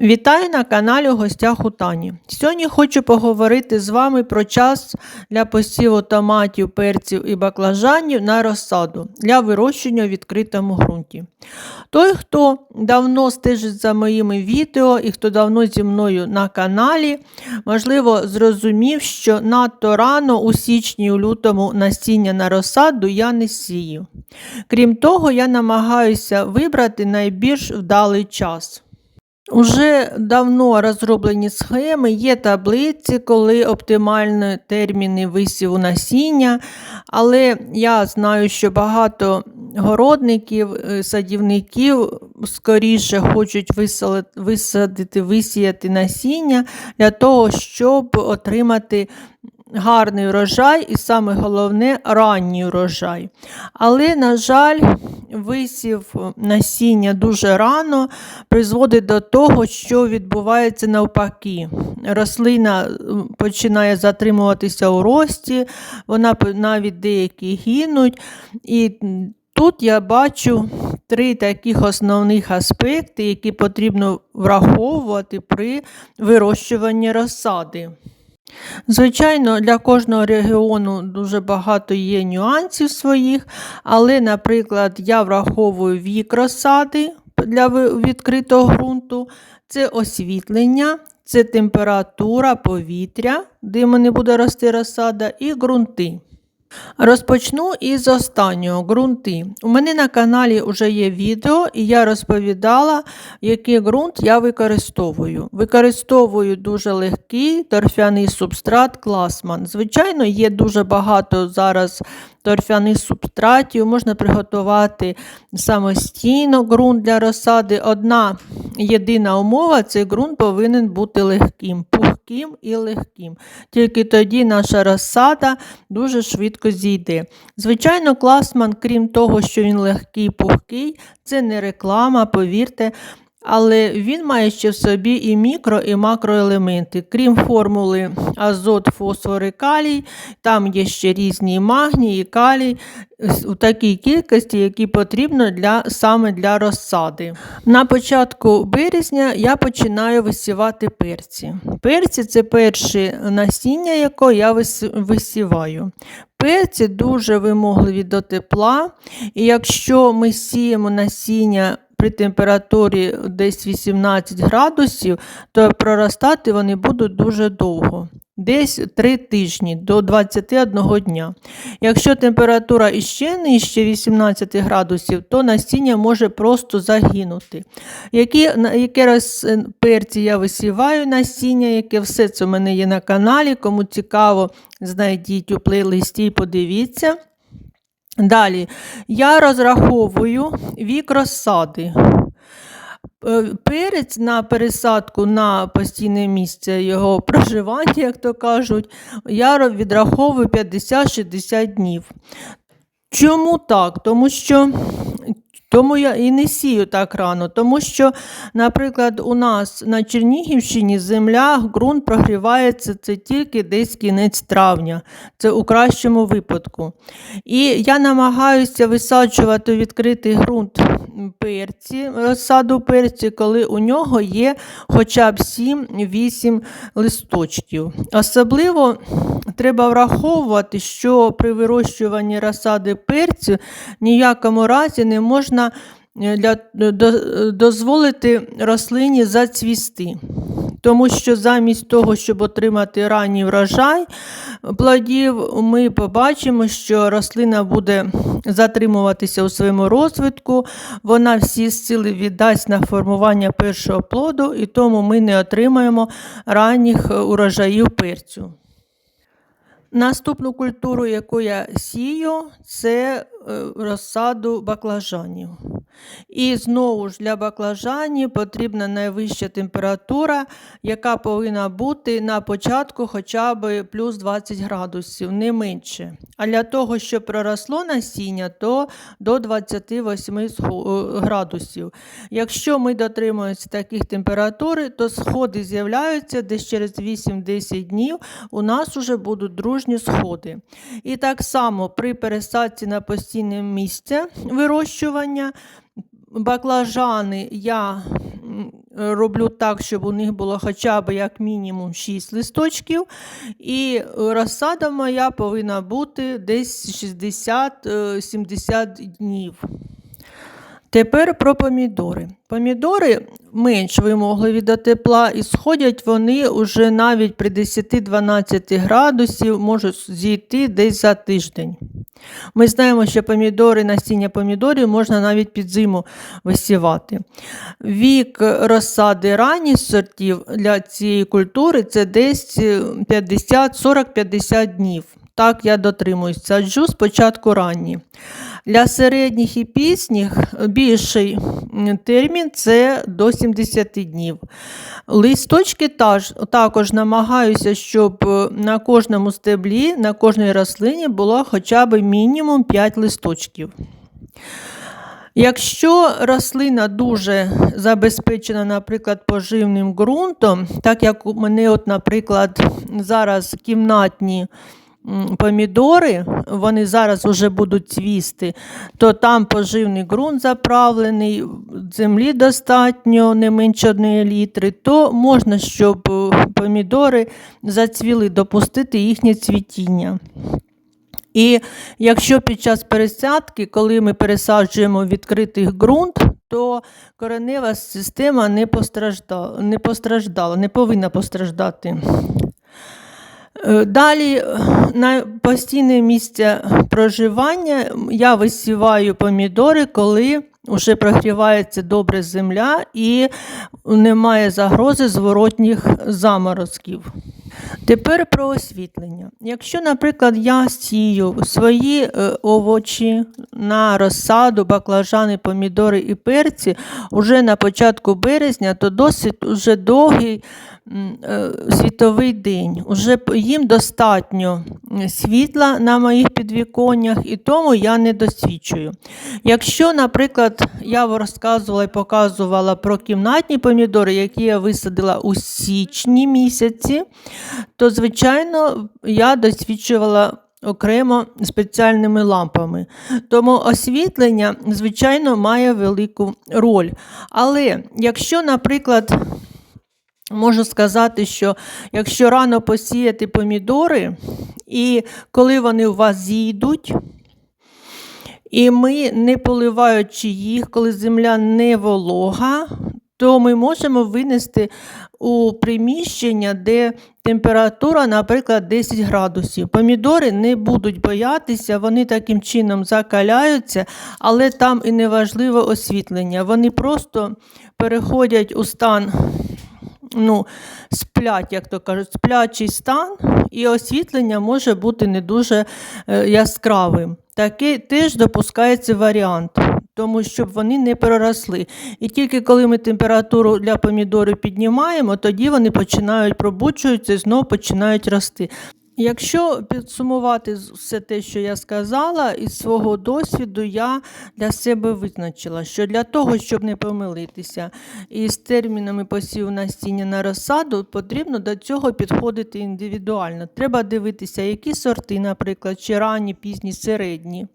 Вітаю на каналі у гостях Тані. Сьогодні хочу поговорити з вами про час для посіву томатів, перців і баклажанів на розсаду для вирощення у відкритому ґрунті. Той, хто давно стежить за моїми відео і хто давно зі мною на каналі, можливо, зрозумів, що надто рано у січні у лютому насіння на розсаду я не сію. Крім того, я намагаюся вибрати найбільш вдалий час. Уже давно розроблені схеми, є таблиці, коли оптимальні терміни висіву насіння, але я знаю, що багато городників, е, садівників скоріше хочуть висадити, висіяти насіння для того, щоб отримати гарний врожай і саме головне ранній врожай. Але, на жаль, висів насіння дуже рано призводить до того, що відбувається навпаки. Рослина починає затримуватися у рості, вона навіть деякі гинуть. І тут я бачу три таких основних аспекти, які потрібно враховувати при вирощуванні розсади. Звичайно, для кожного регіону дуже багато є нюансів своїх, але, наприклад, я враховую вік розсади для відкритого ґрунту, це освітлення, це температура повітря, де не буде рости розсада, і ґрунти. Розпочну із останнього ґрунти. У мене на каналі вже є відео, і я розповідала, який ґрунт я використовую. Використовую дуже легкий торфяний субстрат Класман. Звичайно, є дуже багато зараз торфяних субстратів, можна приготувати самостійно ґрунт для розсади. Одна єдина умова цей ґрунт повинен бути легким, пухким і легким. Тільки тоді наша розсада дуже швидко зійде. Звичайно, класман, крім того, що він легкий, пухкий, це не реклама, повірте. Але він має ще в собі і мікро, і макроелементи. Крім формули азот, фосфор і калій, там є ще різні магній і калій у такій кількості, які потрібно для, саме для розсади. На початку березня я починаю висівати перці. Перці це перше насіння, яке я висіваю. Перці дуже вимогливі до тепла, і якщо ми сіємо насіння при температурі десь 18 градусів, то проростати вони будуть дуже довго. Десь 3 тижні до 21 дня. Якщо температура іще нижче 18 градусів, то насіння може просто загинути. Які, яке раз е, перці я висіваю насіння, яке все це в мене є на каналі. Кому цікаво, знайдіть у плейлисті і подивіться. Далі я розраховую вік розсади. Е, Перець на пересадку на постійне місце його проживання, як то кажуть, я відраховую 50-60 днів. Чому так? Тому що тому я і не сію так рано, тому що, наприклад, у нас на Чернігівщині земля, ґрунт прогрівається це тільки десь кінець травня, це у кращому випадку. І я намагаюся висаджувати відкритий ґрунт перці, розсаду перці, коли у нього є хоча б 7-8 листочків. Особливо треба враховувати, що при вирощуванні розсади перцю ніякому разі не можна е, для, до- дозволити рослині зацвісти. Тому що замість того, щоб отримати ранній врожай плодів, ми побачимо, що рослина буде затримуватися у своєму розвитку, вона всі сили віддасть на формування першого плоду, і тому ми не отримаємо ранніх е, урожаїв перцю. Наступну культуру, яку я сію, це е, розсаду баклажанів. І знову ж для баклажанів потрібна найвища температура, яка повинна бути на початку хоча б плюс 20 градусів, не менше. А для того, щоб проросло насіння, то до 28 е, градусів. Якщо ми дотримуємося таких температур, то сходи з'являються десь через 8-10 днів. У нас вже будуть дружні сходи. І так само при пересадці на постійне місце вирощування баклажани я е, роблю так, щоб у них було хоча б як мінімум 6 листочків. І е, розсада моя повинна бути десь 60-70 днів. Тепер про помідори. Помідори менш вимогливі до тепла і сходять вони уже навіть при 10-12 градусів можуть зійти десь за тиждень. Ми знаємо, що помідори, насіння помідорів можна навіть під зиму висівати. Вік розсади ранніх сортів для цієї культури це десь 50, 40-50 днів. Так, я дотримуюсь. Саджу спочатку ранні. Для середніх і пісніх більший термін це до 70 днів. Листочки також намагаюся, щоб на кожному стеблі, на кожній рослині було хоча б мінімум 5 листочків. Якщо рослина дуже забезпечена, наприклад, поживним ґрунтом, так як у мене, от, наприклад, зараз кімнатні помідори, вони зараз вже будуть цвісти, то там поживний ґрунт заправлений, землі достатньо не менше 1 літри, то можна, щоб е, помідори зацвіли, допустити їхнє цвітіння. І якщо під час пересадки, коли ми пересаджуємо відкритий ґрунт, то коренева система не постраждала, не постраждала, не повинна постраждати. Е, Далі е, на постійне місце проживання я висіваю помідори, коли вже прогрівається добре земля і немає загрози зворотніх заморозків. Тепер про освітлення. Якщо, наприклад, я сію свої е, овочі на розсаду, баклажани, помідори і перці уже на початку березня, то досить уже довгий е, світовий день. Уже їм достатньо світла на моїх підвіконнях, і тому я не досвідчую. Якщо, наприклад, я розказувала і показувала про кімнатні помідори, які я висадила у січні місяці, то, звичайно, я досвідчувала окремо спеціальними лампами. Тому освітлення, звичайно, має велику роль. Але якщо, наприклад, Можу сказати, що якщо рано посіяти помідори, і коли вони у вас зійдуть, і ми, не поливаючи їх, коли земля не волога, то ми можемо винести у приміщення, де температура, наприклад, 10 градусів. Помідори не будуть боятися, вони таким чином закаляються, але там і не важливо освітлення. Вони просто переходять у стан ну, сплять, як то кажуть, сплячий стан, і освітлення може бути не дуже е, яскравим. Такий теж допускається варіант, тому щоб вони не переросли. І тільки коли ми температуру для помідорів піднімаємо, тоді вони починають пробуджуються і знову починають рости. Якщо підсумувати все те, що я сказала, із свого досвіду я для себе визначила, що для того, щоб не помилитися із термінами посіву насіння на розсаду, потрібно до цього підходити індивідуально. Треба дивитися, які сорти, наприклад, чи ранні, пізні, середні.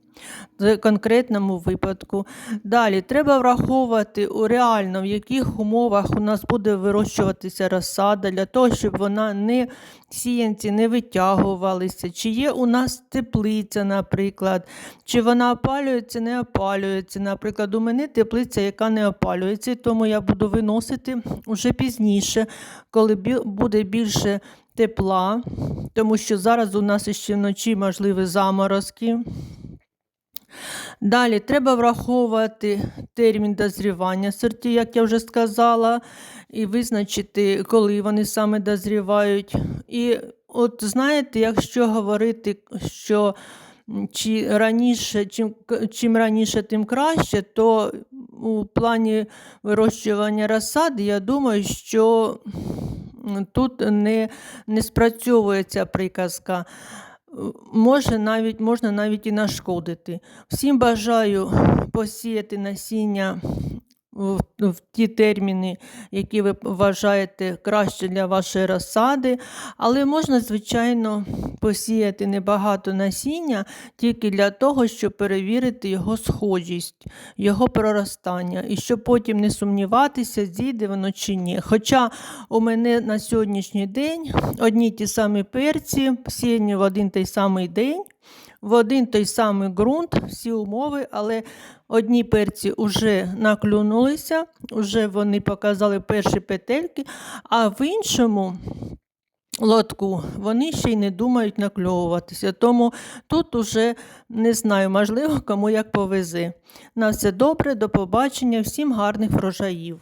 В конкретному випадку. Далі треба враховувати реально, в яких умовах у нас буде вирощуватися розсада, для того, щоб вона не сіянці не витягувалися, чи є у нас теплиця, наприклад, чи вона опалюється, не опалюється. Наприклад, у мене теплиця, яка не опалюється, тому я буду виносити вже пізніше, коли буде більше тепла, тому що зараз у нас ще вночі можливі заморозки. Далі треба враховувати термін дозрівання сортів, як я вже сказала, і визначити, коли вони саме дозрівають. І от знаєте, якщо говорити, що чи раніше, чим, чим раніше, тим краще, то у плані вирощування розсади, я думаю, що тут не, не спрацьовує приказка. Може навіть, можна навіть і нашкодити. Всім бажаю посіяти насіння в, ті терміни, які ви вважаєте краще для вашої розсади. Але можна, звичайно, посіяти небагато насіння тільки для того, щоб перевірити його схожість, його проростання, і щоб потім не сумніватися, зійде воно чи ні. Хоча у мене на сьогоднішній день одні ті самі перці, посіяні в один той самий день в один той самий ґрунт, всі умови, але одні перці вже наклюнулися, вже вони показали перші петельки, а в іншому лотку вони ще й не думають накльовуватися. Тому тут уже не знаю, можливо, кому як повезе. На все добре, до побачення, всім гарних врожаїв.